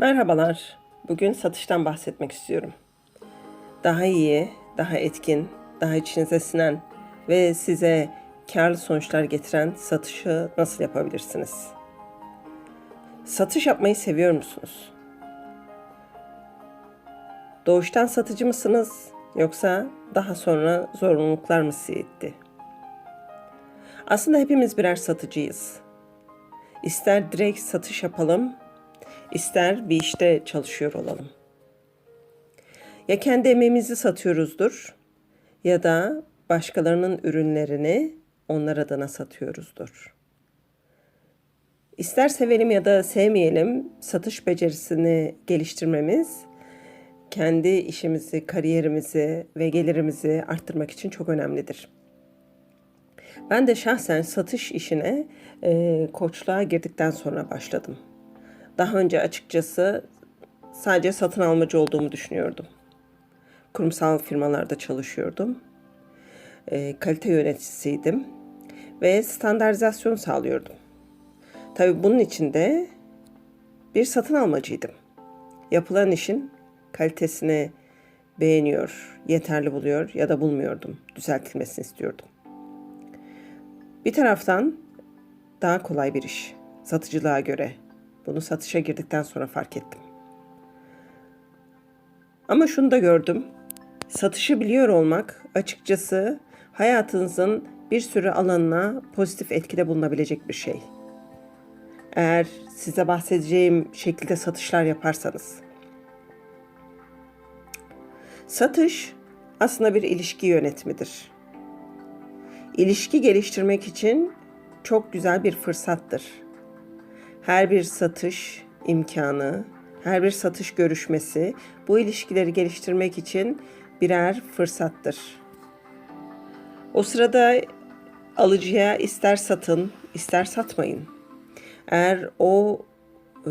Merhabalar. Bugün satıştan bahsetmek istiyorum. Daha iyi, daha etkin, daha içinize sinen ve size karlı sonuçlar getiren satışı nasıl yapabilirsiniz? Satış yapmayı seviyor musunuz? Doğuştan satıcı mısınız yoksa daha sonra zorunluluklar mı sizi? Aslında hepimiz birer satıcıyız. İster direkt satış yapalım, ister bir işte çalışıyor olalım. Ya kendi emeğimizi satıyoruzdur ya da başkalarının ürünlerini onlar adına satıyoruzdur. İster sevelim ya da sevmeyelim satış becerisini geliştirmemiz kendi işimizi, kariyerimizi ve gelirimizi arttırmak için çok önemlidir. Ben de şahsen satış işine e, koçluğa girdikten sonra başladım. Daha önce açıkçası sadece satın almacı olduğumu düşünüyordum. Kurumsal firmalarda çalışıyordum. E, kalite yöneticisiydim ve standartizasyon sağlıyordum. Tabii bunun için de bir satın almacıydım. Yapılan işin kalitesini beğeniyor, yeterli buluyor ya da bulmuyordum. Düzeltilmesini istiyordum. Bir taraftan daha kolay bir iş satıcılığa göre. Bunu satışa girdikten sonra fark ettim. Ama şunu da gördüm. Satışı biliyor olmak açıkçası hayatınızın bir sürü alanına pozitif etkide bulunabilecek bir şey. Eğer size bahsedeceğim şekilde satışlar yaparsanız. Satış aslında bir ilişki yönetimidir. İlişki geliştirmek için çok güzel bir fırsattır. Her bir satış imkanı, her bir satış görüşmesi bu ilişkileri geliştirmek için birer fırsattır. O sırada alıcıya ister satın, ister satmayın. Eğer o e,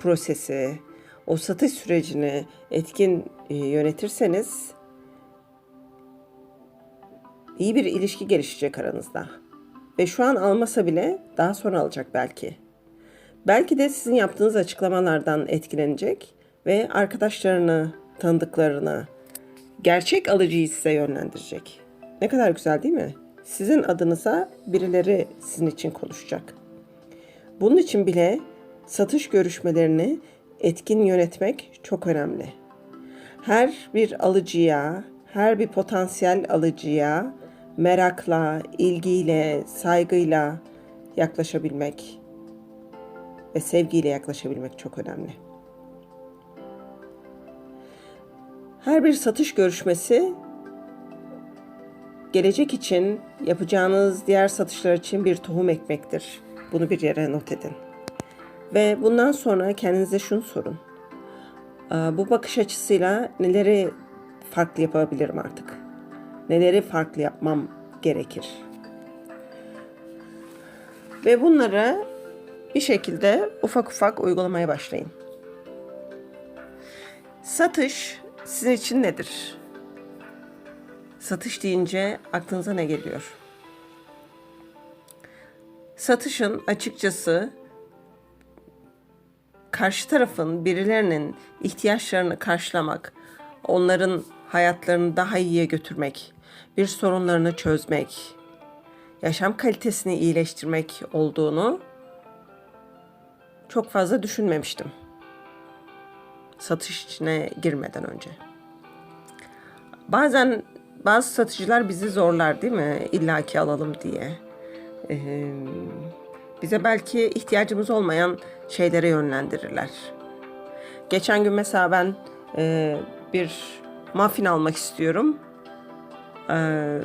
prosesi, o satış sürecini etkin e, yönetirseniz iyi bir ilişki gelişecek aranızda. Ve şu an almasa bile daha sonra alacak belki. Belki de sizin yaptığınız açıklamalardan etkilenecek ve arkadaşlarını, tanıdıklarını, gerçek alıcıyı size yönlendirecek. Ne kadar güzel değil mi? Sizin adınıza birileri sizin için konuşacak. Bunun için bile satış görüşmelerini etkin yönetmek çok önemli. Her bir alıcıya, her bir potansiyel alıcıya merakla, ilgiyle, saygıyla yaklaşabilmek ve sevgiyle yaklaşabilmek çok önemli. Her bir satış görüşmesi gelecek için yapacağınız diğer satışlar için bir tohum ekmektir. Bunu bir yere not edin. Ve bundan sonra kendinize şunu sorun. Bu bakış açısıyla neleri farklı yapabilirim artık? Neleri farklı yapmam gerekir? Ve bunları bir şekilde ufak ufak uygulamaya başlayın. Satış sizin için nedir? Satış deyince aklınıza ne geliyor? Satışın açıkçası karşı tarafın birilerinin ihtiyaçlarını karşılamak, onların hayatlarını daha iyiye götürmek, bir sorunlarını çözmek, yaşam kalitesini iyileştirmek olduğunu çok fazla düşünmemiştim. Satış içine girmeden önce. Bazen bazı satıcılar bizi zorlar değil mi? İlla ki alalım diye. Ee, bize belki ihtiyacımız olmayan şeylere yönlendirirler. Geçen gün mesela ben e, bir muffin almak istiyorum. Ee,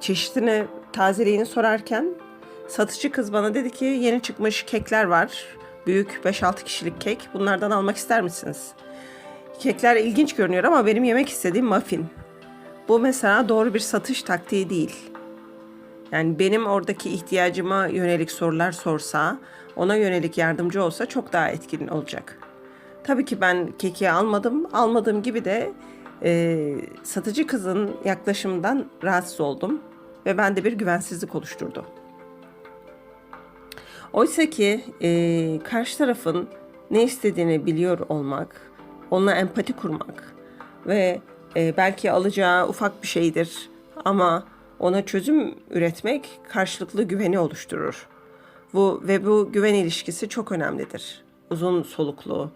çeşitini, tazeliğini sorarken satıcı kız bana dedi ki yeni çıkmış kekler var. Büyük 5-6 kişilik kek. Bunlardan almak ister misiniz? Kekler ilginç görünüyor ama benim yemek istediğim muffin. Bu mesela doğru bir satış taktiği değil. Yani benim oradaki ihtiyacıma yönelik sorular sorsa, ona yönelik yardımcı olsa çok daha etkin olacak. Tabii ki ben keki almadım. Almadığım gibi de e, satıcı kızın yaklaşımından rahatsız oldum ve bende bir güvensizlik oluşturdu. Oysa ki e, karşı tarafın ne istediğini biliyor olmak, onunla empati kurmak ve e, belki alacağı ufak bir şeydir ama ona çözüm üretmek karşılıklı güveni oluşturur. Bu ve bu güven ilişkisi çok önemlidir. Uzun soluklu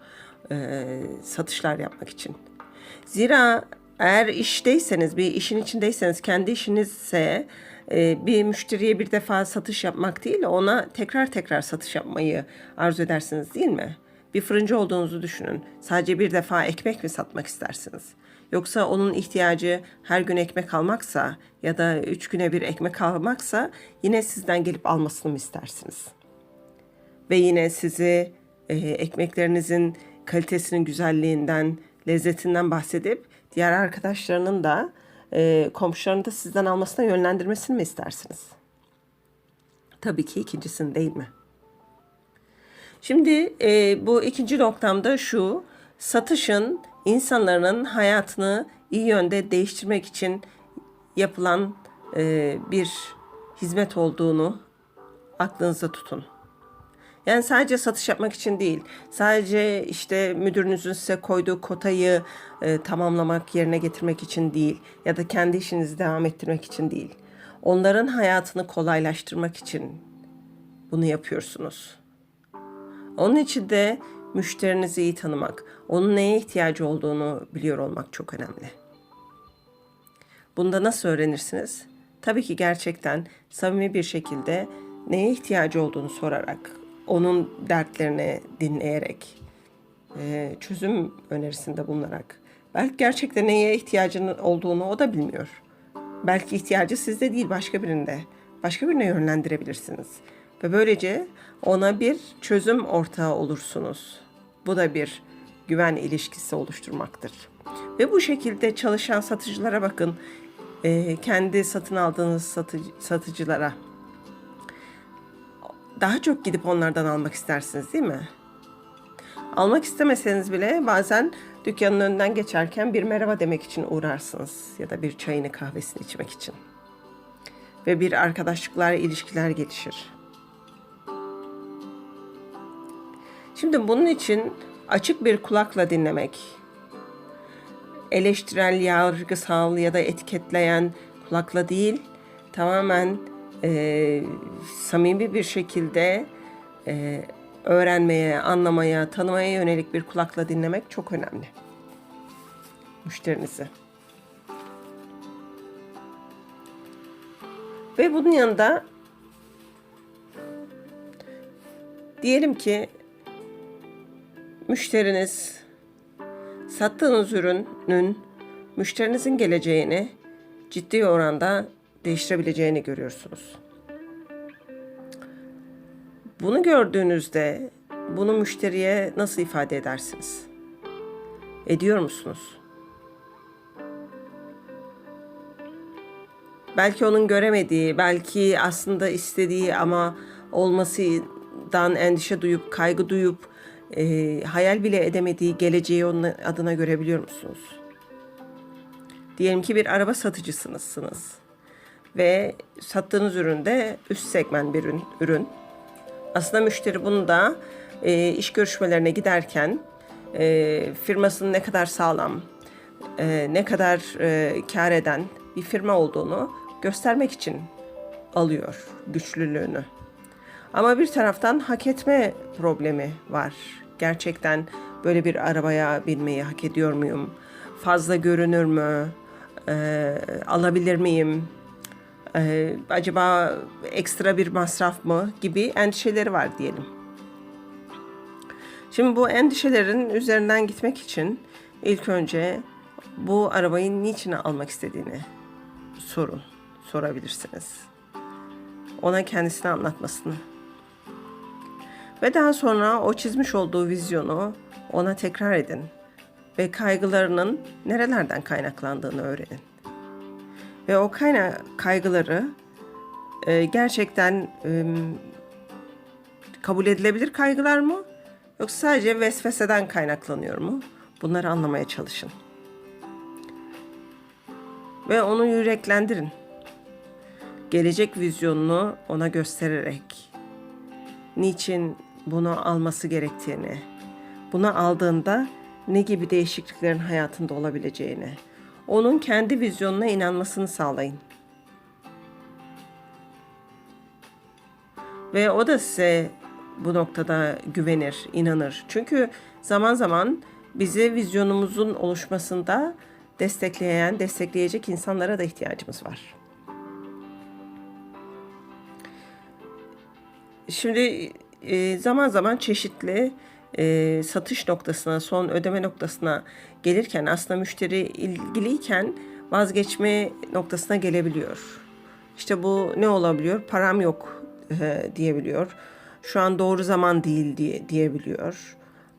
e, satışlar yapmak için. Zira eğer işteyseniz, bir işin içindeyseniz, kendi işinizse e, bir müşteriye bir defa satış yapmak değil, ona tekrar tekrar satış yapmayı arzu edersiniz değil mi? Bir fırıncı olduğunuzu düşünün. Sadece bir defa ekmek mi satmak istersiniz? Yoksa onun ihtiyacı her gün ekmek almaksa ya da üç güne bir ekmek almaksa yine sizden gelip almasını mı istersiniz? Ve yine sizi e, ekmeklerinizin kalitesinin güzelliğinden, lezzetinden bahsedip diğer arkadaşlarının da e, komşularının da sizden almasına yönlendirmesini mi istersiniz? Tabii ki ikincisini değil mi? Şimdi e, bu ikinci noktamda şu, satışın insanların hayatını iyi yönde değiştirmek için yapılan e, bir hizmet olduğunu aklınızda tutun. Yani sadece satış yapmak için değil, sadece işte müdürünüzün size koyduğu kotayı e, tamamlamak, yerine getirmek için değil ya da kendi işinizi devam ettirmek için değil. Onların hayatını kolaylaştırmak için bunu yapıyorsunuz. Onun için de müşterinizi iyi tanımak, onun neye ihtiyacı olduğunu biliyor olmak çok önemli. Bunda nasıl öğrenirsiniz? Tabii ki gerçekten samimi bir şekilde neye ihtiyacı olduğunu sorarak, onun dertlerini dinleyerek, e, çözüm önerisinde bulunarak. Belki gerçekten neye ihtiyacının olduğunu o da bilmiyor. Belki ihtiyacı sizde değil başka birinde. Başka birine yönlendirebilirsiniz. Ve böylece ona bir çözüm ortağı olursunuz. Bu da bir güven ilişkisi oluşturmaktır. Ve bu şekilde çalışan satıcılara bakın. e, kendi satın aldığınız satıcı, satıcılara daha çok gidip onlardan almak istersiniz değil mi? Almak istemeseniz bile bazen dükkanın önünden geçerken bir merhaba demek için uğrarsınız ya da bir çayını kahvesini içmek için. Ve bir arkadaşlıklar, ilişkiler gelişir. Şimdi bunun için açık bir kulakla dinlemek, eleştirel, yargısal ya da etiketleyen kulakla değil, tamamen e, samimi bir şekilde e, öğrenmeye, anlamaya, tanımaya yönelik bir kulakla dinlemek çok önemli. Müşterinizi. Ve bunun yanında diyelim ki müşteriniz sattığınız ürünün müşterinizin geleceğini ciddi oranda değiştirebileceğini görüyorsunuz. Bunu gördüğünüzde bunu müşteriye nasıl ifade edersiniz? Ediyor musunuz? Belki onun göremediği, belki aslında istediği ama olmasından endişe duyup, kaygı duyup, e, hayal bile edemediği geleceği onun adına görebiliyor musunuz? Diyelim ki bir araba satıcısınızsınız ve sattığınız ürün de üst segment bir ürün. Aslında müşteri bunu da e, iş görüşmelerine giderken e, firmasının ne kadar sağlam, e, ne kadar e, kar eden bir firma olduğunu göstermek için alıyor güçlülüğünü. Ama bir taraftan hak etme problemi var. Gerçekten böyle bir arabaya binmeyi hak ediyor muyum? Fazla görünür mü? Ee, alabilir miyim? Ee, acaba ekstra bir masraf mı? Gibi endişeleri var diyelim. Şimdi bu endişelerin üzerinden gitmek için ilk önce bu arabayı niçin almak istediğini sorun, sorabilirsiniz. Ona kendisini anlatmasını. Ve daha sonra o çizmiş olduğu vizyonu ona tekrar edin ve kaygılarının nerelerden kaynaklandığını öğrenin. Ve o kayna kaygıları e, gerçekten e, kabul edilebilir kaygılar mı? Yoksa sadece vesveseden kaynaklanıyor mu? Bunları anlamaya çalışın. Ve onu yüreklendirin. Gelecek vizyonunu ona göstererek niçin bunu alması gerektiğini, Bunu aldığında ne gibi değişikliklerin hayatında olabileceğini, onun kendi vizyonuna inanmasını sağlayın. Ve o da size bu noktada güvenir, inanır. Çünkü zaman zaman bizi vizyonumuzun oluşmasında destekleyen, destekleyecek insanlara da ihtiyacımız var. Şimdi e, zaman zaman çeşitli e, satış noktasına, son ödeme noktasına gelirken aslında müşteri ilgiliyken vazgeçme noktasına gelebiliyor. İşte bu ne olabiliyor? Param yok e, diyebiliyor. Şu an doğru zaman değil diye diyebiliyor.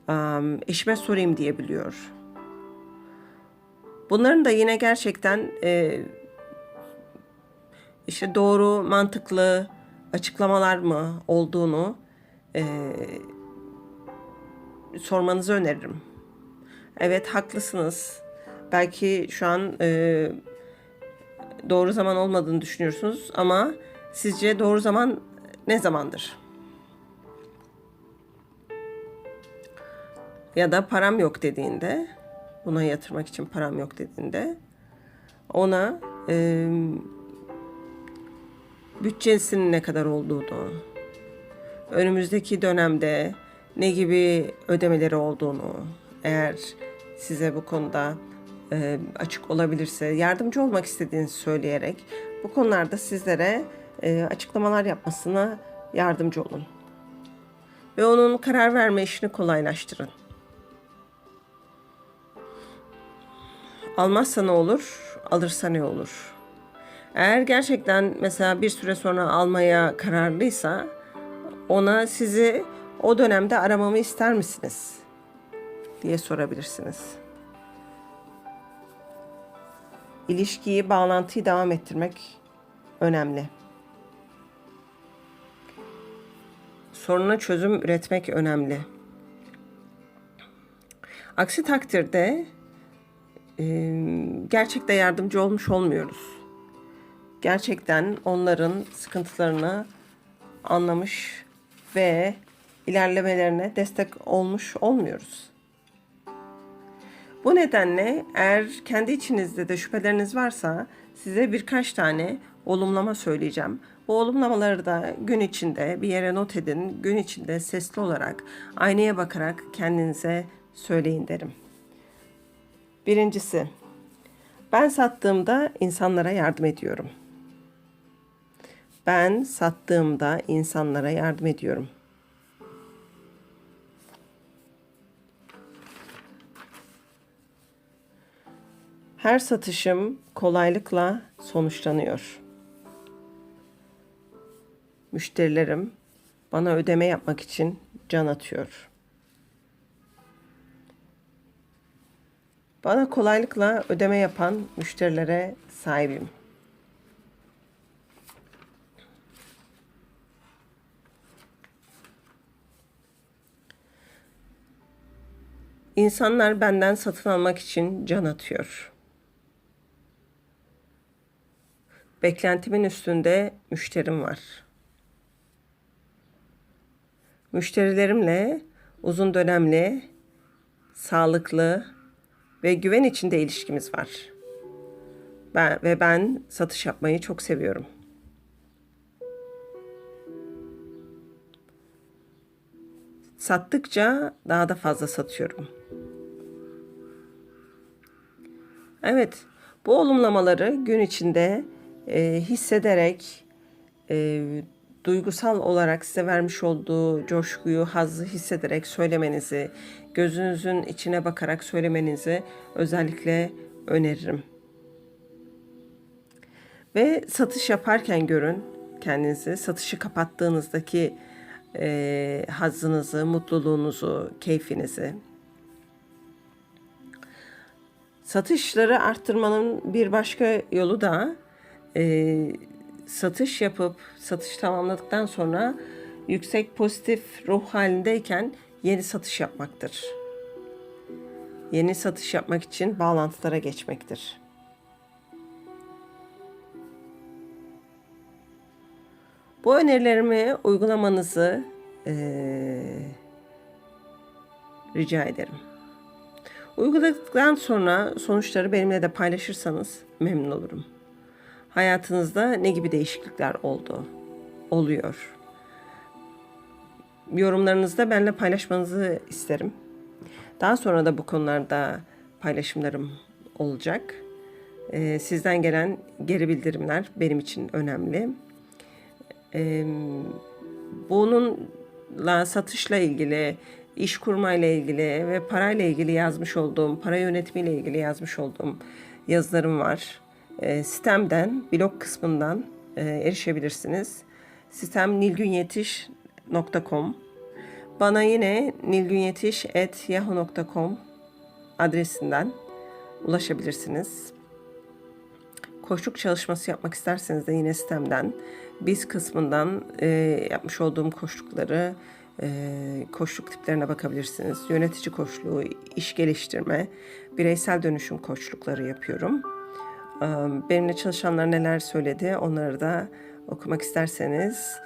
Um, eşime sorayım diyebiliyor. Bunların da yine gerçekten e, işte doğru, mantıklı açıklamalar mı olduğunu e, sormanızı öneririm. Evet haklısınız. Belki şu an e, doğru zaman olmadığını düşünüyorsunuz ama sizce doğru zaman ne zamandır? Ya da param yok dediğinde, buna yatırmak için param yok dediğinde ona e, bütçesinin ne kadar olduğunu, önümüzdeki dönemde ne gibi ödemeleri olduğunu, eğer size bu konuda e, açık olabilirse yardımcı olmak istediğinizi söyleyerek bu konularda sizlere e, açıklamalar yapmasına yardımcı olun. Ve onun karar verme işini kolaylaştırın. Almazsa ne olur, alırsa ne olur? Eğer gerçekten mesela bir süre sonra almaya kararlıysa ona sizi o dönemde aramamı ister misiniz? diye sorabilirsiniz. İlişkiyi, bağlantıyı devam ettirmek önemli. Soruna çözüm üretmek önemli. Aksi takdirde e, gerçekte yardımcı olmuş olmuyoruz. Gerçekten onların sıkıntılarını anlamış ve ilerlemelerine destek olmuş olmuyoruz. Bu nedenle eğer kendi içinizde de şüpheleriniz varsa size birkaç tane olumlama söyleyeceğim. Bu olumlamaları da gün içinde bir yere not edin. Gün içinde sesli olarak aynaya bakarak kendinize söyleyin derim. Birincisi, ben sattığımda insanlara yardım ediyorum. Ben sattığımda insanlara yardım ediyorum. Her satışım kolaylıkla sonuçlanıyor. Müşterilerim bana ödeme yapmak için can atıyor. Bana kolaylıkla ödeme yapan müşterilere sahibim. İnsanlar benden satın almak için can atıyor. Beklentimin üstünde müşterim var. Müşterilerimle uzun dönemli, sağlıklı ve güven içinde ilişkimiz var. Ben ve ben satış yapmayı çok seviyorum. Sattıkça daha da fazla satıyorum. Evet, bu olumlamaları gün içinde e, hissederek, e, duygusal olarak size vermiş olduğu coşkuyu, hazzı hissederek söylemenizi, gözünüzün içine bakarak söylemenizi özellikle öneririm. Ve satış yaparken görün kendinizi, satışı kapattığınızdaki e, hazzınızı, mutluluğunuzu, keyfinizi. Satışları arttırmanın bir başka yolu da e, satış yapıp satış tamamladıktan sonra yüksek pozitif ruh halindeyken yeni satış yapmaktır. Yeni satış yapmak için bağlantılara geçmektir. Bu önerilerimi uygulamanızı e, rica ederim. Uyguladıktan sonra sonuçları benimle de paylaşırsanız memnun olurum. Hayatınızda ne gibi değişiklikler oldu? Oluyor. Yorumlarınızda benimle paylaşmanızı isterim. Daha sonra da bu konularda paylaşımlarım olacak. Ee, sizden gelen geri bildirimler benim için önemli. Ee, bununla satışla ilgili, iş kurmayla ilgili ve parayla ilgili yazmış olduğum, para yönetimiyle ilgili yazmış olduğum yazılarım var. Ee, sitemden, blog kısmından e, erişebilirsiniz. Sitem nilgünyetiş.com Bana yine nilgünyetiş.yahoo.com adresinden ulaşabilirsiniz. Koçluk çalışması yapmak isterseniz de yine sistemden biz kısmından e, yapmış olduğum koçlukları e, tiplerine bakabilirsiniz. Yönetici koçluğu, iş geliştirme, bireysel dönüşüm koçlukları yapıyorum. Benimle çalışanlar neler söyledi onları da okumak isterseniz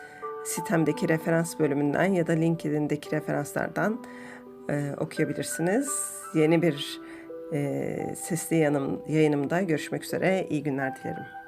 sitemdeki referans bölümünden ya da LinkedIn'deki referanslardan e, okuyabilirsiniz. Yeni bir e, sesli yanım, yayınımda görüşmek üzere. İyi günler dilerim.